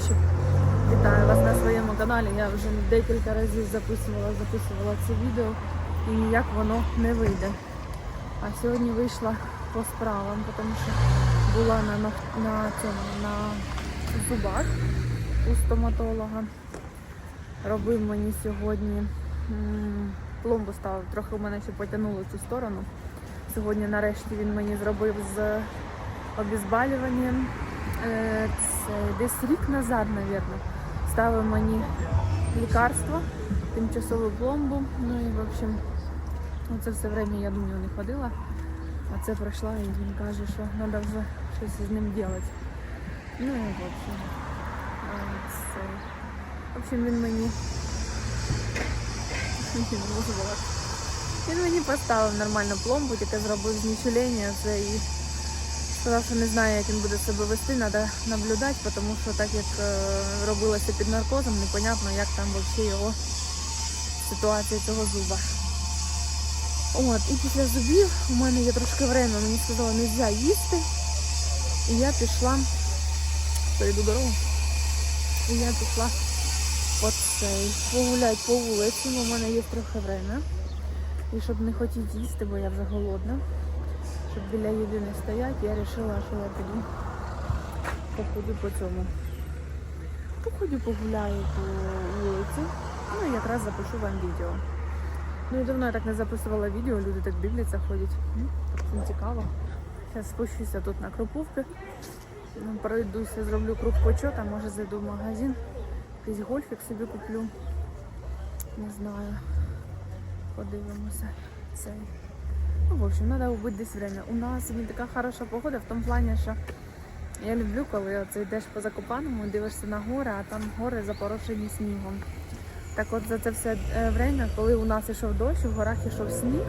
хороші. Вітаю вас на своєму каналі. Я вже декілька разів записувала, записувала це відео і ніяк воно не вийде. А сьогодні вийшла по справам, тому що була на, на, на цьому на зубах у стоматолога. Робив мені сьогодні пломбу ставив, трохи у мене ще потягнуло цю сторону. Сьогодні нарешті він мені зробив з обезболюванням. Е, десь рік назад, мабуть, ставив мені лікарство, тимчасову пломбу. Ну і в общем, це все время я думаю не ходила. А це пройшла і він каже, що треба вже щось з ним робити. Ну і в общем. е, Це... В общем, він мені. Він мені поставив нормальну пломбу, тільки зробив знічулення це і сказав, що не знає, як він буде себе вести, треба наблюдати, тому що так як е, робилося під наркозом, непонятно, як там взагалі його ситуація цього зуба. От, і після зубів у мене є трошки время, мені сказали, не можна їсти. І я пішла, перейду дорогу, і я пішла по цей, погуляти по вулиці, в мене є трохи время. І щоб не хотіти їсти, бо я вже голодна. Щоб біля їди не стоять, я вирішила, що я піду походю по цьому. Походю погуляю по вулиці. Ну і якраз запишу вам відео. Ну і давно я так не записувала відео, люди так дивляться, ходять. Ну, всім цікаво. Зараз спущуся тут на Кропувки. Ну, пройдуся, зроблю круг почота, може зайду в магазин. Якийсь гольфік собі куплю. Не знаю. Подивимося цей. Ну, в общем, треба вбити десь время. У нас сьогодні така хороша погода в тому плані, що я люблю, коли оце йдеш по Закопаному, дивишся на гори, а там гори запорошені снігом. Так от за це все е, время, коли у нас йшов дощ, у горах йшов сніг.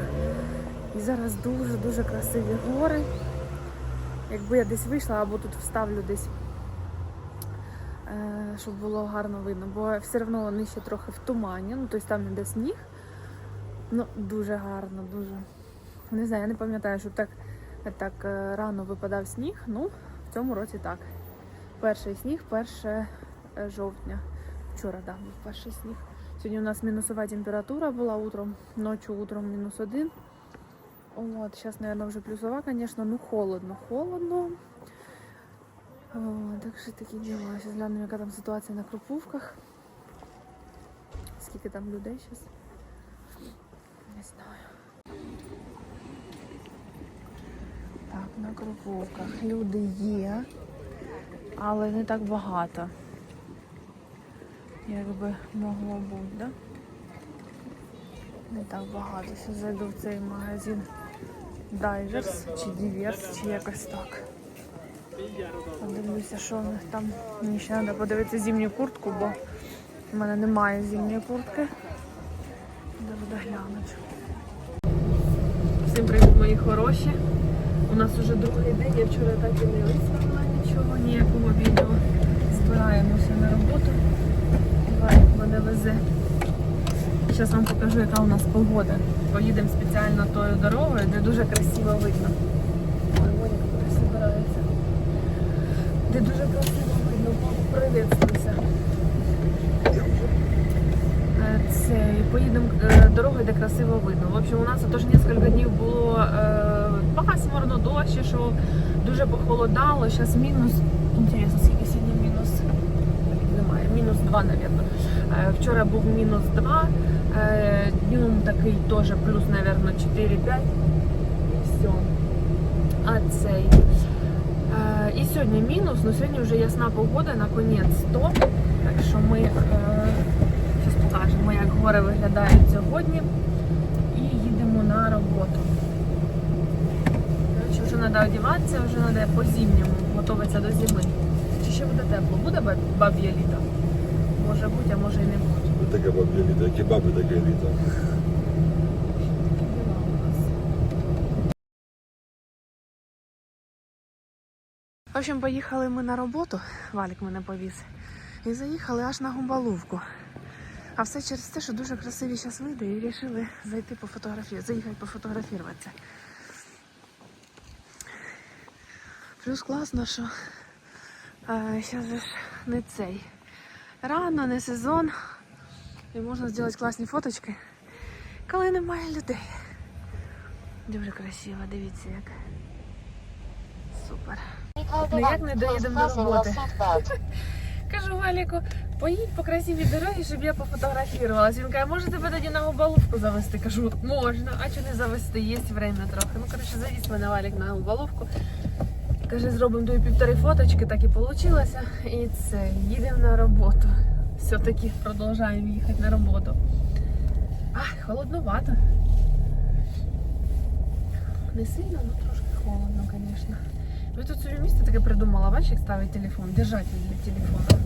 І зараз дуже-дуже красиві гори. Якби я десь вийшла або тут вставлю десь, е, щоб було гарно видно, бо все одно вони ще трохи в тумані, ну тобто там іде сніг. Ну, дуже гарно, дуже. Не знаю, я не пам'ятаю, щоб так, так е, рано випадав сніг. Ну, в цьому році так. Перший сніг, 1 е, жовтня. Вчора, так, був перший сніг. Сьогодні у нас мінусова температура була утром, ночі утром мінус один. От, зараз, мабуть, вже плюсова, звісно, ну холодно, холодно. О, так що такі діла. Зараз глянемо, яка там ситуація на Кропувках. Скільки там людей зараз? Не знаю. Так, на Кропувках люди є, але не так багато. Як би могло бути, да? Не так багато. Зараз зайду в цей магазин Дайверс чи Діверс, чи якось так. Подивлюся, що в них там. Мені ще треба подивитися зимню куртку, бо в мене немає зимньої куртки. Даже доглянуть. Всім привіт, мої хороші. У нас уже другий день, я вчора так і не виставила нічого, ніякого відео. Збираємося на роботу. Валік мене везе. Зараз вам покажу, яка у нас погода. Поїдемо спеціально тою дорогою, де дуже красиво видно. Ой, Моніка кудись збирається. Де дуже красиво видно. Привітствуйся. Е, Це поїдемо е, дорогою, де красиво видно. В общем, у нас теж кілька днів було е, пасмурно, дощ, що дуже похолодало. Зараз мінус. Інтересно, скільки сьогодні мінус? Немає, мінус 2, мабуть. Е, Вчора був мінус 2, е, днем такий теж плюс, мабуть, 4-5. І все. А цей. Е, І сьогодні мінус, але сьогодні вже ясна погода, наконець 100. Так що ми зараз покажемо, як гори виглядають сьогодні. І їдемо на роботу. Треба одягатися, вже треба по-зимньому готуватися до зими. Чи ще буде тепло? Буде баб- баб'є літо? Може бути, а може і не буде. Таке бабі літо, які баби таке літо. В общем, поїхали ми на роботу, Валік мене повіз, і заїхали аж на Гумбаловку. А все через те, що дуже красиві зараз види, і вирішили зайти пофотографувати, заїхати пофотографуватися. Плюс класно, що зараз ж не цей. Рано, не сезон. І можна зробити класні фоточки, коли немає людей. Дуже красиво, дивіться як. Супер. Ніяк не доїдемо до роботи. Кажу Валіку, поїдь по красивій дорогі, щоб я пофотографувалася. Він каже, може тебе тоді на Губаловку завести? Кажу, можна, а чи не завести? Є время трохи. Ну, коротше, завіз мене Валік на Губаловку. Каже, зробимо тої півтори фоточки, так і вийшло. І це, їдемо на роботу. Все-таки продовжуємо їхати на роботу. Ай, холодновато. Не сильно, але трошки холодно, звісно. Ви тут собі місце таке придумала, бачиш, як ставить телефон, держатель для телефона.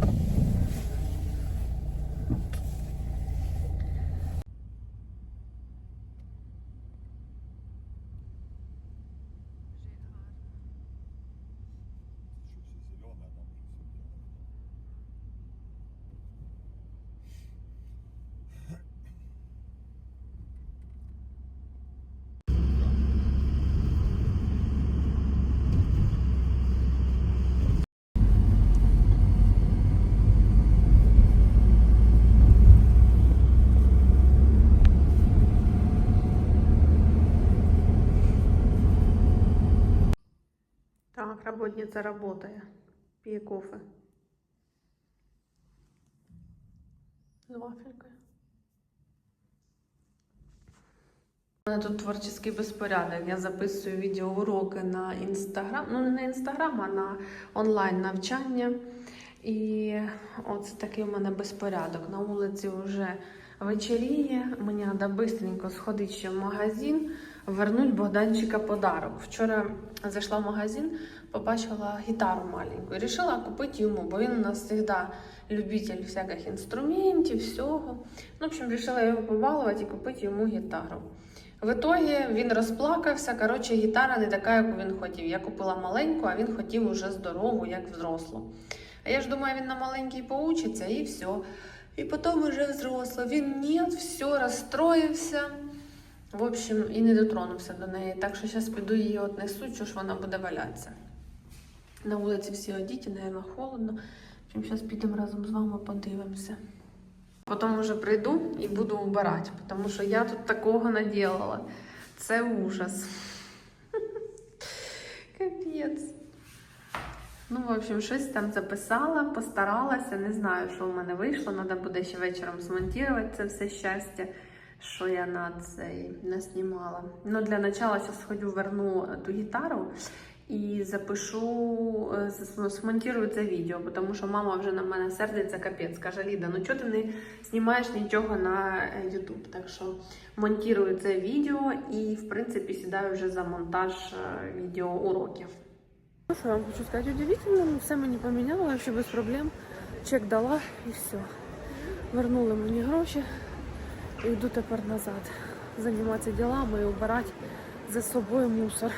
Работница работает. Пье кофе. З вафелькою. У мене тут творчий безпорядок. Я записую відеоуроки на інстаграм. Ну, не на інстаграм, а на онлайн навчання. І оце такий у мене безпорядок. На вулиці вже вечеріє. Мені треба швидко сходити ще в магазин, вернуть Богданчика подарок. Вчора зайшла в магазин, побачила гітару маленьку і вирішила купити йому, бо він у нас завжди любитель всяких інструментів, всього. Ну, в общем, вирішила його побалувати і купити йому гітару. В итоге він розплакався. Коротше, гітара не така, яку він хотів. Я купила маленьку, а він хотів уже здорову, як взрослу. А я ж думаю, він на маленькій поучиться і все. І потім уже взросло. Він ні, все, розстроївся. В общем, і не дотронувся до неї. Так що зараз піду її отнесу, що ж вона буде валятися. На вулиці всі одіті, напевно, холодно. Зараз підемо разом з вами подивимося. Потім вже прийду і буду вбирати, тому що я тут такого наділала. Це ужас. Капець. Ну, в общем, щось там записала, постаралася. Не знаю, що в мене вийшло. Треба буде ще вечором змонтувати це все щастя, що я на цей наснімала. Ну, для початку зараз сходю, верну ту гітару і запишу, е, смонтирую це відео, тому що мама вже на мене сердиться капець. Каже, Ліда, ну чого ти не знімаєш нічого на е, YouTube? Так що монтирую це відео і, в принципі, сідаю вже за монтаж е, відео уроків. Ну, що вам хочу сказати, удивительно, ну, все мені поміняло, вообще без проблем. Чек дала і все. Вернули мені гроші і йду тепер назад. Займатися ділами і убирати за собою мусор.